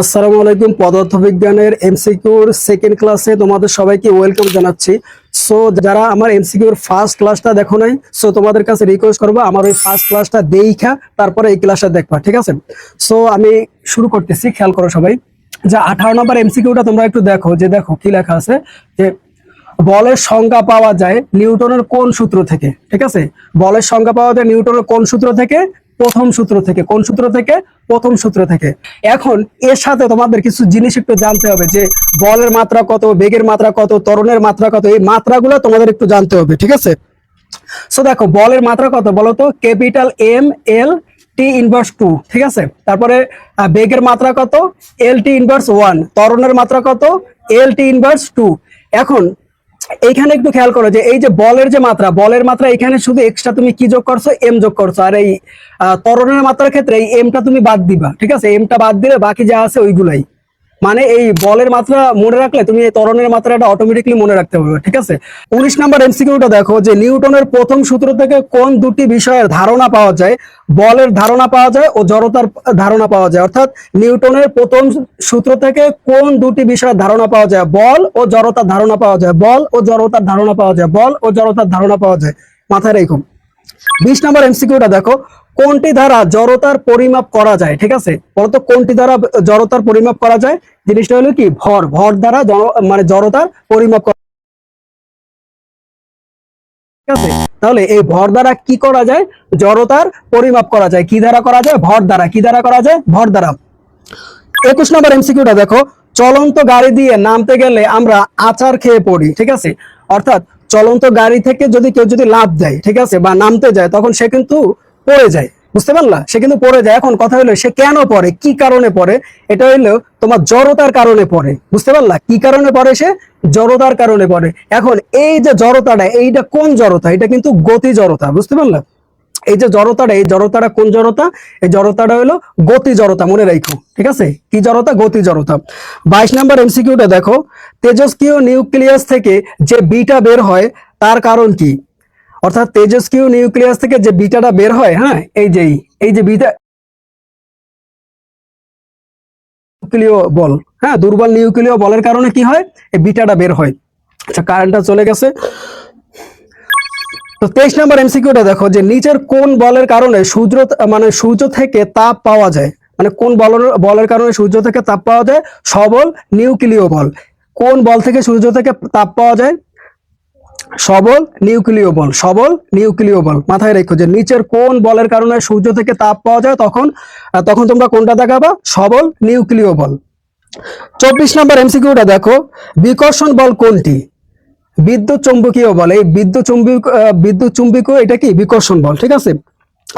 আসসালামু আলাইকুম, পদার্থবিজ্ঞানের এমসিকিউর সেকেন্ড ক্লাসে তোমাদের সবাইকে ওয়েলকাম জানাচ্ছি। সো যারা আমার এমসিকিউর ফার্স্ট ক্লাসটা দেখো নাই সো তোমাদের কাছে রিকোয়েস্ট করব, আমার ওই ফার্স্ট ক্লাসটা দেইখা তারপরে এই ক্লাসটা দেখবা, ঠিক আছে? সো আমি শুরু করতেছি, খেয়াল করো সবাই। যে আঠারো নম্বর এমসিকিউটা তোমরা একটু দেখো, যে দেখো কি লেখা আছে, যে বলের সংজ্ঞা পাওয়া যায় নিউটনের কোন সূত্র থেকে, ঠিক আছে? বলের সংজ্ঞা পাওয়া যায় নিউটনের কোন সূত্র থেকে? প্রথম সূত্র থেকে। কোন সূত্র থেকে? প্রথম সূত্র থেকে। এখন এর সাথে তোমাদের কিছু জিনিস একটু জানতে হবে যে, বলের মাত্রা কত, বেগের মাত্রা কত ত্বরণের মাত্রা কত, এই মাত্রাগুলো তোমাদের একটু জানতে হবে, ঠিক আছে? সো দেখো, বলের মাত্রা কত বলো তো? Capital M L T inverse two ঠিক আছে? তারপরে বেগের মাত্রা কত? এল টি ইনভার্স ওয়ান ত্বরণের মাত্রা কত? এল টি ইনভার্স টু এখন এইখানে একটু খেয়াল করো যে এই যে বলের যে মাত্রা বলের মাত্রা এখানে শুধু এক্সট্রা তুমি কি যোগ করছ? এম যোগ করছ। আর এই আহ, ত্বরণের মাত্রার ক্ষেত্রে এই এমটা তুমি বাদ দিবা ঠিক আছে? এমটা বাদ দিলে বাকি যা আছে ওইগুলাই। মানে এই বলের মাত্রা মনে রাখলে তুমি এই ত্বরণের মাত্রাটা অটোমেটিকলি মনে রাখতে পারবে, ঠিক আছে? উনিশ নাম্বার এমসিকিউটা দেখো যে নিউটনের প্রথম সূত্র থেকে কোন দুটি বিষয়ের ধারণা পাওয়া যায়? বলের ধারণা পাওয়া যায় ও জড়তার ধারণা পাওয়া যায়। অর্থাৎ নিউটনের প্রথম সূত্র থেকে কোন দুটি বিষয়ের ধারণা পাওয়া যায়? বল ও জড়তার ধারণা পাওয়া যায়। বল ও জড়তার ধারণা পাওয়া যায়। বল ও জড়তার ধারণা পাওয়া যায়। মাথায় রেখো। বিশ নম্বর এমসিকিউটা দেখো, কোনটি দ্বারা জড়তার পরিমাপ করা যায়? ঠিক আছে? বলতো কোনটি দ্বারা জড়তার পরিমাপ করা যায়? জিনিসটা হলো কি? ভর ভর দ্বারা মানে জড়তার পরিমাপ তাহলে এই ভর দ্বারা কি করা যায়? জড়তার পরিমাপ করা যায়। কি দ্বারা করা যায়? ভর দ্বারা। কি দ্বারা করা যায়? ভর দ্বারা। একুশ নম্বর এমসিকিউটা দেখো। চলন্ত গাড়ি দিয়ে নামতে গেলে আমরা আচার খেয়ে পড়ি, ঠিক আছে? অর্থাৎ চলন্ত গাড়ি থেকে যদি কেউ যদি লাভ দেয়, ঠিক আছে, বা নামতে যায়, তখন সে কিন্তু পড়ে যায়। বুঝতে পারলা? সে কিন্তু পড়ে যায়। এখন কথা হলো, সে কেন পড়ে? কি কারণে পড়ে? এটা হইল তোমার জড়তার কারণে পড়ে। বুঝতে পারলা? কি কারণে পড়ে সে? জড়তার কারণে পড়ে। এখন এই যে জড়তাটা, এইটা কোন জড়তা? এটা কিন্তু গতি জড়তা, বুঝতে পারলা? এই যে জড়তাটা, এই জড়তাটা কোন জড়তা? এই জড়তাটা হলো গতি জড়তা, মনে রাখো ঠিক আছে? কি জড়তা? গতি জড়তা। বাইশ নাম্বার এমসিকিউটা দেখো। তেজস্ক্রিয় নিউক্লিয়াস থেকে যে বিটা বের হয়, তার কারণ কি? অর্থাৎ তেজস্ক্রিয় নিউক্লিয়াস থেকে যে বিটাটা বের হয় হ্যাঁ এই যে এই যে বিটা নিউক্লিয় বল হ্যাঁ দুর্বল নিউক্লিয় বলের কারণে কি হয়? এই বিটাটা বের হয়। আচ্ছা কারেন্টটা চলে গেছে। তো তেইশ নম্বর এমসিকিউটা দেখো, যে নিচের কোন বলের কারণে সূর্য মানে সূর্য থেকে তাপ পাওয়া যায়? মানে কোন বলের বলের কারণে সূর্য থেকে তাপ পাওয়া যায়? সবল নিউক্লিয় বল। কোন বল থেকে সূর্য থেকে তাপ পাওয়া যায়? সবল, নিউক্লিয় বল, সবল, নিউক্লিয় বল। মাথায় রেখো যে নিচের কোন বলের কারণে সূর্য থেকে তাপ পাওয়া যায় তখন তখন তোমরা কোনটা দেখাবা? সবল, নিউক্লিয় বল। চব্বিশ নম্বর এমসিকিউটা দেখো। বিকর্ষণ বল কোনটি? বিদ্যুৎ চুম্বকীয় বল। এই বিদ্যুৎ চুম্বক বিদ্যুৎ চুম্বকীয় এটা কি? বিকর্ষণ বল, ঠিক আছে?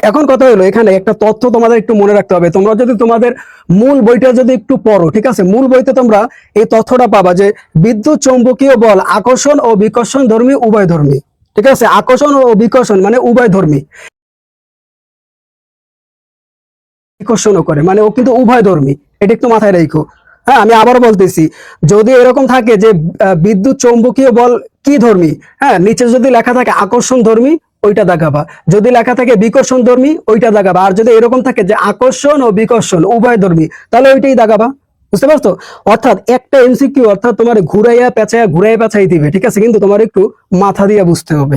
এখন কথা হলো এখানে একটা তথ্য তোমাদের একটু মনে রাখতে হবে। তোমরা যদি তোমাদের মূল বইটা যদি একটু পড়ো, ঠিক আছে? মূল বইতে তোমরা এই তথ্যটা পাবা যে বিদ্যুৎ চৌম্বকীয় বল আকর্ষণ ও বিকর্ষণ ধর্মী, উভয় ধর্মী। ঠিক আছে? আকর্ষণ ও বিকর্ষণ মানে উভয় ধর্মী। বিকর্ষণও করে মানে ও কিন্তু উভয় ধর্মী। এটা একটু মাথায় রেখো। হ্যাঁ আমি আবার বলতেছি, যদি এরকম থাকে যে বিদ্যুৎ চৌম্বকীয় বল কি ধর্মী? হ্যাঁ নিচে যদি লেখা থাকে আকর্ষণ ধর্মী ওইটা দেখাবা। যদি লেখা থাকে বিকর্ষণ ধর্মী, ওইটা দেখাবা। আর যদি এরকম থাকে যে আকর্ষণ ও বিকর্ষণ, উভয় ধর্মী, তাহলে ওইটাই দেখাবা। বুঝতে পারছ? অর্থাৎ একটা এমসিকিউ অর্থাৎ তোমার ঘুরাইয়া পেঁচাইয়া, ঘুরাইয়া পেঁচাই দিবে, ঠিক আছে? কিন্তু তোমার একটু মাথা দিয়ে বুঝতে হবে।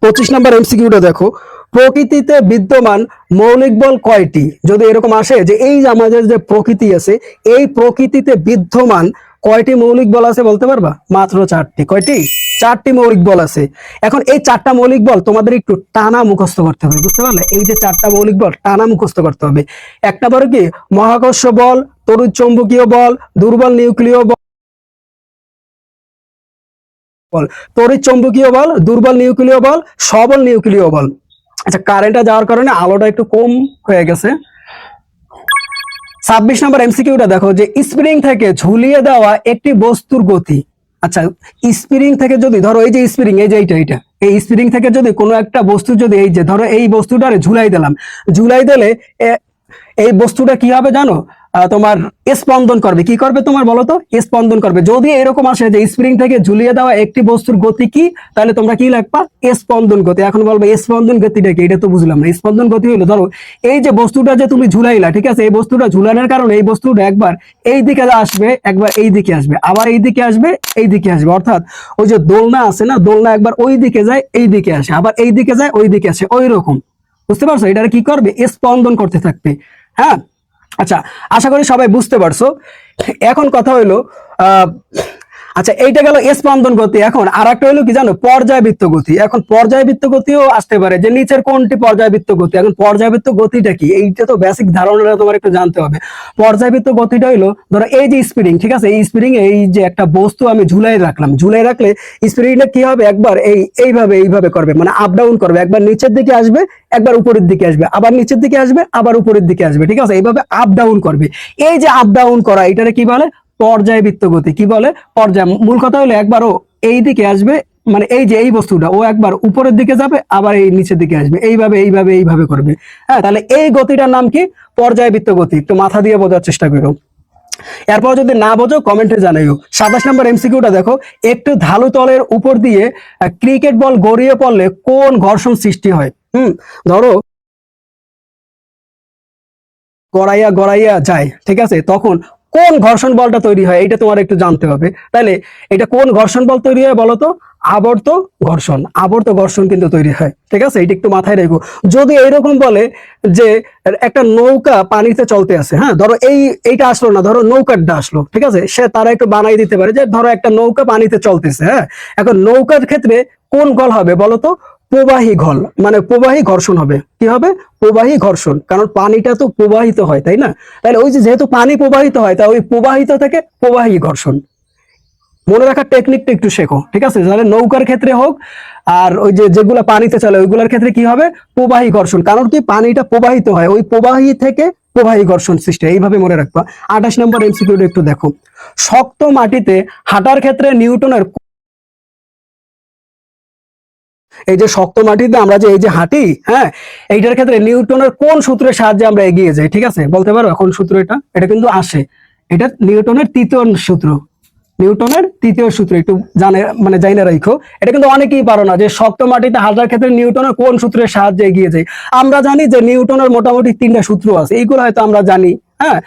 পঁচিশ নম্বর এমসিকিউটা দেখো। প্রকৃতিতে বিদ্যমান মৌলিক বল কয়টি? যদি এরকম আসে যে এই আমাদের যে প্রকৃতি আছে, এই প্রকৃতিতে বিদ্যমান কয়টি মৌলিক বল আছে বলতে পারবা? মাত্র চারটি। কয়টি? চারটি মৌলিক বল আছে। এখন এই চারটা মৌলিক বল তোমাদের একটু টানা মুখস্থ করতে হবে, বুঝতে পারলে? এই যে চারটা মৌলিক বল টানা মুখস্থ করতে হবে। একটা বড় কি? মহাকর্ষ বল, তড়িৎ চৌম্বকীয় বল, দুর্বল নিউক্লিয় বল বল। তড়িৎ চৌম্বকীয় বল, দুর্বল নিউক্লিয় বল, সবল নিউক্লিয় বল। আচ্ছা কারেন্টটা যাওয়ার কারণে আলোটা একটু কম হয়ে গেছে। ছাব্বিশ নম্বর এমসিকিউটা দেখো, যে স্প্রিং থেকে ঝুলিয়ে দেওয়া একটি বস্তুর গতি। আচ্ছা স্প্রিং থেকে যদি ধরো এই যে স্প্রিং এই যে এইটা এইটা, এই স্প্রিং থেকে যদি কোনো একটা বস্তু যদি এই যে ধরো এই বস্তুটারে ঝুলাই দিলাম, ঝুলাই দিলে এই বস্তুটা কি হবে জানো? তোমার স্পন্দন করবে। কি করবে তোমার বলো তো? স্পন্দন করবে। যদি এরকম আসে যে স্প্রিং থেকে ঝুলিয়ে দেওয়া একটি বস্তুর গতি কি, তাহলে তোমরা কি লাগবা? স্পন্দন গতি। এখন বলবে, স্পন্দন গতিটা কি? এটা তো বুঝলাম না। স্পন্দন গতি হলো, ধরো, এই যে বস্তুটা যে তুমি ঝুলাইলা, ঠিক আছে? এই বস্তুটা ঝুলানোর কারণে এই বস্তুটা একবার এই দিকে আসবে, একবার এই দিকে আসবে। আবার এই দিকে আসবে, এই দিকে আসবে। অর্থাৎ ওই যে দোলনা আছে না, দোলনা একবার ওই দিকে যায়, এই দিকে আসে। আবার এই দিকে যায়, ওই দিকে আসে। ওই রকম বুঝতে পারছ? এটা কি করবে? স্পন্দন করতে থাকবে। হ্যাঁ? আচ্ছা আশা করি সবাই বুঝতে পারছ। এখন কথা হইল আচ্ছা এইটা গেল স্পন্দন গতি। এখন আর একটা হলো কি জানো? পর্যায়বৃত্ত গতি। এখন পর্যায়বৃত্ত গতিও আসতে পারে যে নিচের কোনটি পর্যায়বৃত্ত গতি? এখন পর্যায়বৃত্ত গতিটা কি? এইটা তো বেসিক ধারণাটা তোমার একটু জানতে হবে। পর্যায়বৃত্ত গতিটা হলো ধরো এই যে স্প্রিং ঠিক আছে? এই স্প্রিং এই যে একটা বস্তু আমি ঝুলাই রাখলাম। ঝুলাই রাখলে স্প্রিংটা কি হবে? একবার এই, এইভাবে এইভাবে করবে। মানে আপ ডাউন করবে। একবার নিচের দিকে আসবে, একবার উপরের দিকে আসবে। আবার নিচের দিকে আসবে, আবার উপরের দিকে আসবে, ঠিক আছে? এইভাবে আপ ডাউন করবে। এই যে আপ ডাউন করা, এটারে কি বলে? পর্যায়বৃত্ত গতি কি বলে? পর্যায়। মূল কথা হলো একবারও এই দিকে আসবে মানে এই যে এই বস্তুটা, ও একবার উপরের দিকে যাবে, আবার এই নিচের দিকে আসবে। এইভাবে এইভাবে এইভাবে করবে। হ্যাঁ তাহলে এই গতিটার নাম কি? পর্যায়বৃত্ত গতি একটু মাথা দিয়ে বোঝার চেষ্টা করো। এরপর যদি না বোঝো, কমেন্টে জানাইও। সাতাশ নম্বর এমসিকিউটা দেখো। একটু ধালু তলের উপর দিয়ে ক্রিকেট বল গড়িয়ে পড়লে কোন ঘর্ষণ সৃষ্টি হয়? হুম, ধরো, গড়াইয়া গড়াইয়া যায়, ঠিক আছে? তখন কোন ঘর্ষণ বলটা তৈরি হয় এটা তোমার একটু জানতে হবে। তাহলে এটা কোন ঘর্ষণ বল তৈরি হয় বলতো আবর্ত ঘর্ষণ। আবর্ত ঘর্ষণ কিন্তু তৈরি হয়। ঠিক আছে? এটা একটু মাথায় রেখো। যদি এইরকম বলে যে একটা নৌকা পানিতে চলতে আছে হ্যাঁ? ধরো এই, এইটা আসলো না, ধরো নৌকাটা আসলো, ঠিক আছে? সে তারা একটু বানাই দিতে পারে যে ধরো একটা নৌকা পানিতে চলতেছে হ্যাঁ? এখন নৌকার ক্ষেত্রে কোন গল হবে বলো তো? প্রবাহী ঘল মানে প্রবাহী ঘর্ষণ হবে। কি হবে? প্রবাহী ঘর্ষণ। কারণ পানিটা তো প্রবাহিত হয়, তাই না? তাহলে ওই যেহেতু পানি প্রবাহিত হয়, তা ওই প্রবাহিত থেকে প্রবাহী ঘর্ষণ। মনে রাখার টেকনিকটা একটু শেখো, ঠিক আছে? তাহলে নৌকার ক্ষেত্রে হোক, আর ওই যে যেগুলো পানিতে চলে, ওইগুলোর ক্ষেত্রে কি হবে? প্রবাহী ঘর্ষণ। কারণ কি? পানিটা প্রবাহিত হয়, ওই প্রবাহী থেকে প্রবাহী ঘর্ষণ সৃষ্টি। এইভাবে মনে রাখবা। আঠাশ নম্বর এমসিকিউ একটু দেখো। শক্ত মাটিতে হাঁটার ক্ষেত্রে নিউটনের এই যে শক্ত মাটিতে আমরা যে এই যে হাঁটি হ্যাঁ এইটার ক্ষেত্রে নিউটনের কোন সূত্রের সাহায্যে আমরা এগিয়ে যাই, ঠিক আছে? বলতে পারো কোন সূত্র এটা? এটা কিন্তু আসে। এটা নিউটনের তৃতীয় সূত্র। নিউটনের তৃতীয় সূত্র, একটু জানে মানে জানি না রাখো এটা কিন্তু অনেকেই পারো না যে শক্ত মাটিতে হাঁটার ক্ষেত্রে নিউটনের কোন সূত্রের সাহায্যে এগিয়ে যায় আমরা জানি যে নিউটনের মোটামুটি তিনটা সূত্র আছে, এইগুলো হয়তো আমরা জানি হ্যাঁ?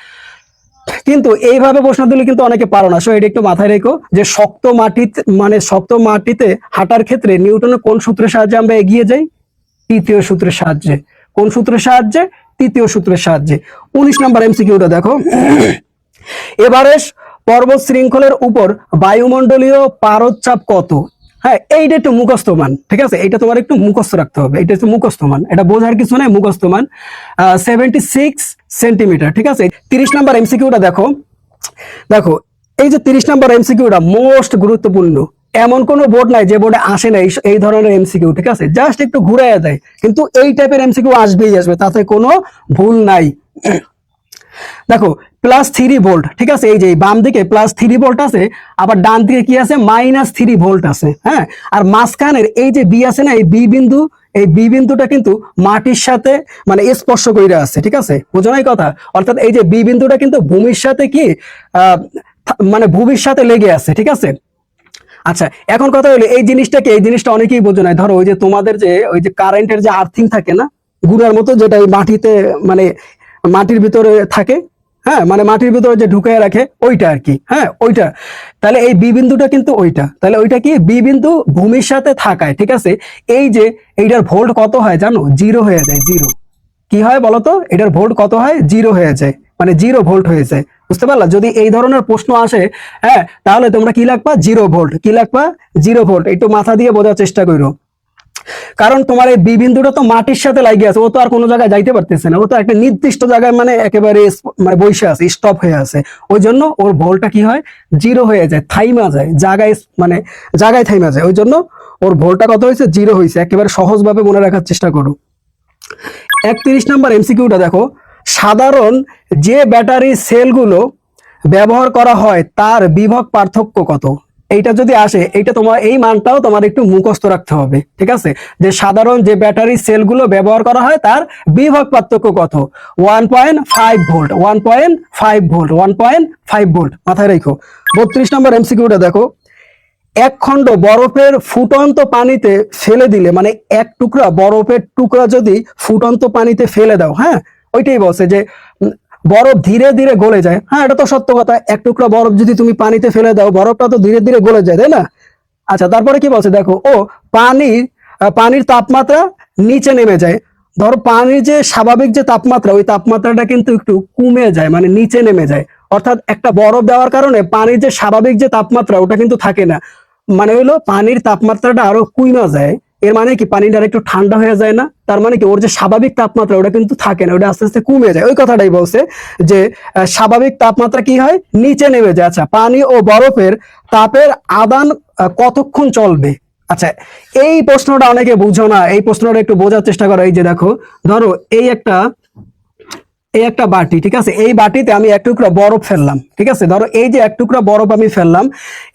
কিন্তু এইভাবে প্রশ্ন দিলে কিন্তু অনেকে পারো না। সো এটা একটু মাথায় রেখো যে শক্ত মাটিতে মানে শক্ত মাটিতে হাঁটার ক্ষেত্রে নিউটনের কোন সূত্রের সাহায্যে আমরা এগিয়ে যাই? তৃতীয় সূত্রের সাহায্যে। কোন সূত্রের সাহায্যে? তৃতীয় সূত্রের সাহায্যে। উনিশ নম্বর এমসিকিউটা দেখো। এভারেস্ট পর্বত শৃঙ্খলের উপর বায়ুমণ্ডলীয় পারদচাপ কত? হ্যাঁ এইটা একটু মুখস্থ মান, ঠিক আছে? এটা তোমার একটু মুখস্থ রাখতে হবে। এটা হচ্ছে মুখস্থ মান। এটা বোঝার কিছু নাই, মুখস্থ মান। সেভেন্টি সিক্স সেন্টিমিটার ঠিক আছে? তিরিশ নম্বর এমসিকিউটা দেখো। দেখো, এই যে তিরিশ নম্বর এমসিকিউটা মোস্ট গুরুত্বপূর্ণ। এমন কোনো বোর্ড নাই যে বোর্ডে আসে না এই- ধরনের এমসিকিউ ঠিক আছে? জাস্ট একটু ঘুরে যায়। কিন্তু এই টাইপের এমসিকিউ আসবেই আসবে, তাতে কোনো ভুল নাই। দেখো প্লাস থ্রি ভোল্ট ঠিক আছে? এই যে বাম দিকে প্লাস থ্রি ভোল্ট আছে, আবার ডান দিকে কি আছে? মাইনাস থ্রি ভোল্ট আছে হ্যাঁ? আর মাঝখানের এই যে বি আছে না, এই বি বিন্দু, এই বি বিন্দুটা কিন্তু মাটির সাথে মানে স্পর্শ করে আছে, ঠিক আছে? বোঝো নাই কথা? অর্থাৎ এই যে বি বিন্দুটা কিন্তু ভূমির সাথে কি মানে ভূমির সাথে লেগে আছে, ঠিক আছে? আচ্ছা এখন কথা হলো, এই জিনিসটাকে এই জিনিসটা অনেকেই বোঝো না ধরো, ওই যে তোমাদের যে, ওই যে কারেন্টের যে আর্থিং থাকে না, গুড়ার মতো যেটা এই মাটিতে মানে মাটির ভিতরে থাকে হ্যাঁ মানে মাটির ভিতরে যে ঢুকায় রাখে, ওইটা আর কি হ্যাঁ ওইটা। তাহলে এই বি বিন্দুটা কিন্তু ওইটা। তাহলে ওইটা কি? বি বিন্দু ভূমির সাথে থাকায়, ঠিক আছে? এই যে এইটার ভোল্ট কত হয় জানো? জিরো হয়ে যায়, জিরো। কি হয় বলতো? এটার ভোল্ট কত হয়? জিরো হয়ে যায় মানে জিরো ভোল্ট হয়ে যায়। বুঝতে পারলা? যদি এই ধরনের প্রশ্ন আসে হ্যাঁ তাহলে তোমরা কি লাগবা? Zero volt. কি লাগবা? Zero volt. একটু মাথা দিয়ে বোঝার চেষ্টা করো কারণ তোমার এই বিবিন্দুটা তো মাটির সাথে লাগিয়ে আছে, ও তো আর কোনো জায়গায় যাইতে পারতেছে না, ও তো একটা নির্দিষ্ট জায়গায় মানে একেবারে মানে বসে আছে স্টপ হয়ে আছে। ওই জন্য ওর ভোল্টটা কি হয়? জিরো হয়ে যায়, থাইমা যায়, জায়গায় মানে জায়গায় থাইমা যায়। ওই জন্য ওর ভোল্টটা কত হয়েছে? জিরো হয়েছে। একেবারে সহজভাবে মনে রাখার চেষ্টা করো। একত্রিশ নম্বর এমসিকিউটা দেখো। সাধারণ যে ব্যাটারি সেলগুলো ব্যবহার করা হয়, তার বিভব পার্থক্য কত? এইটা যদি আসে, এইটা তোমার, এই মানটাও তোমার একটু মুখস্থ রাখতে হবে, ঠিক আছে? যে সাধারণ যে ব্যাটারি সেলগুলো ব্যবহার করা হয়, তার বিভাগ পার্থক্য কত? One point five volt one point five volt one point five volt মাথায় রেখো। বত্রিশ নম্বর এমসিকিউটা দেখো। এক খণ্ড বরফের ফুটন্ত পানিতে ফেলে দিলে মানে এক টুকরা বরফের টুকরা যদি ফুটন্ত পানিতে ফেলে দাও হ্যাঁ? ওইটাই বলছে যে বরফ ধীরে ধীরে গলে যায়। হ্যাঁ এটা তো সত্য কথা। এক টুকরা বরফ যদি তুমি পানিতে ফেলে দাও, বরফটা তো ধীরে ধীরে গলে যায়, তাই না? আচ্ছা তারপরে কি বলছে? দেখো, ও, পানির পানির তাপমাত্রা নিচে নেমে যায়। ধরো, পানির যে স্বাভাবিক যে তাপমাত্রা, ওই তাপমাত্রাটা কিন্তু একটু কমে যায় মানে নিচে নেমে যায়। অর্থাৎ একটা বরফ দেওয়ার কারণে পানির যে স্বাভাবিক যে তাপমাত্রা, ওটা কিন্তু থাকে না। মানে হলো, পানির তাপমাত্রাটা আরও কুইমা যায়। এর মানে কি পানিটা একটু ঠান্ডা হয়ে যায় না? তার মানে কি ওর যে স্বাভাবিক তাপমাত্রা, ওটা কিন্তু থাকে না, ওটা আস্তে আস্তে কমে যায়। ওই কথাটাই বলছে যে স্বাভাবিক তাপমাত্রা কি হয়? নিচে নেমে যায়। আচ্ছা পানি ও বরফের তাপের আদান কতক্ষণ চলবে? আচ্ছা এই প্রশ্নটা অনেকে বুঝো না। এই প্রশ্নটা একটু বোঝার চেষ্টা করো। এই যে দেখো, ধরো, এই একটা এই একটা বাটি, ঠিক আছে? এই বাটিতে আমি এক টুকরা বরফ ফেললাম, ঠিক আছে? ধরো এই যে এক টুকরা বরফ আমি ফেললাম,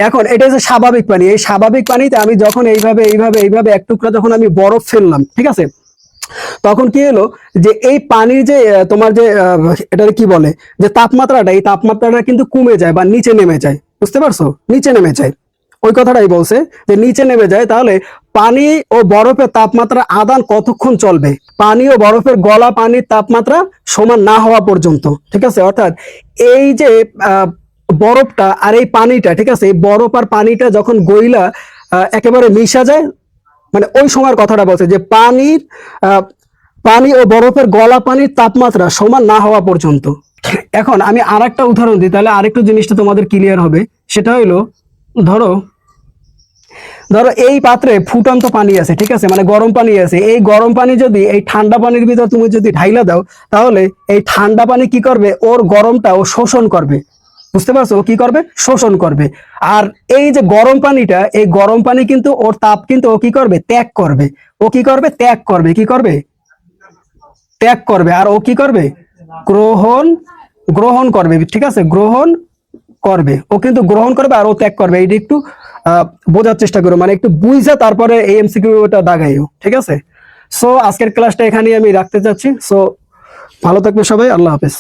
এখন এটা যে স্বাভাবিক পানি। এই স্বাভাবিক পানিতে আমি যখন এইভাবে এইভাবে এইভাবে এক টুকরা যখন আমি বরফ ফেললাম, ঠিক আছে? তখন কি হলো যে এই পানির যে তোমার যে এটা কি বলে? যে তাপমাত্রাটা, এই তাপমাত্রাটা কিন্তু কমে যায় বা নিচে নেমে যায়, বুঝতে পারছ? নিচে নেমে যায়। ওই কথাটাই বলছে যে নিচে নেমে যায়, তাহলে পানি ও বরফের তাপমাত্রা আদান কতক্ষণ চলবে? পানি ও বরফের গলা পানির তাপমাত্রা সমান না হওয়া পর্যন্ত, ঠিক আছে? অর্থাৎ এই যে বরফটা আর এই পানিটা, ঠিক আছে? এই বরফ আর পানিটা যখন গইলা একেবারে মিশা যায় মানে ওই সময়ের কথাটা বলছে যে পানির পানি ও বরফের গলা পানির তাপমাত্রা সমান না হওয়া পর্যন্ত। এখন আমি আর একটা উদাহরণ দিই, তাহলে আরেকটু জিনিসটা তোমাদের ক্লিয়ার হবে। সেটা হইল, ধরো ধরো এই পাত্রে ফুটন্ত পানি আছে, ঠিক আছে? মানে গরম পানি আছে। এই গরম পানি যদি, এই ঠান্ডা পানির ভিতর তুমি যদি ঢাইলা দাও, তাহলে এই ঠান্ডা পানি কি করবে? ওর গরমটা ও শোষণ করবে। বুঝতে পারছ? কি করবে? শোষণ করবে। আর এই যে গরম পানিটা, এই গরম পানি কিন্তু ওর তাপ কিন্তু ও কি করবে? ত্যাগ করবে। ও কি করবে? ত্যাগ করবে। কি করবে? ত্যাগ করবে। আর ও কি করবে? গ্রহণ গ্রহণ করবে, ঠিক আছে? গ্রহণ করবে। ও কিন্তু গ্রহণ করবে আর ও ত্যাগ করবে। এইটা একটু বোঝার চেষ্টা করো। মানে একটু বুঝা তারপরে এই এমসিকিউটা দাগাইও, ঠিক আছে? সো আজকের ক্লাসটা এখানেই আমি রাখতে চাচ্ছি সো ভালো থাকবে সবাই, আল্লাহ হাফেজ।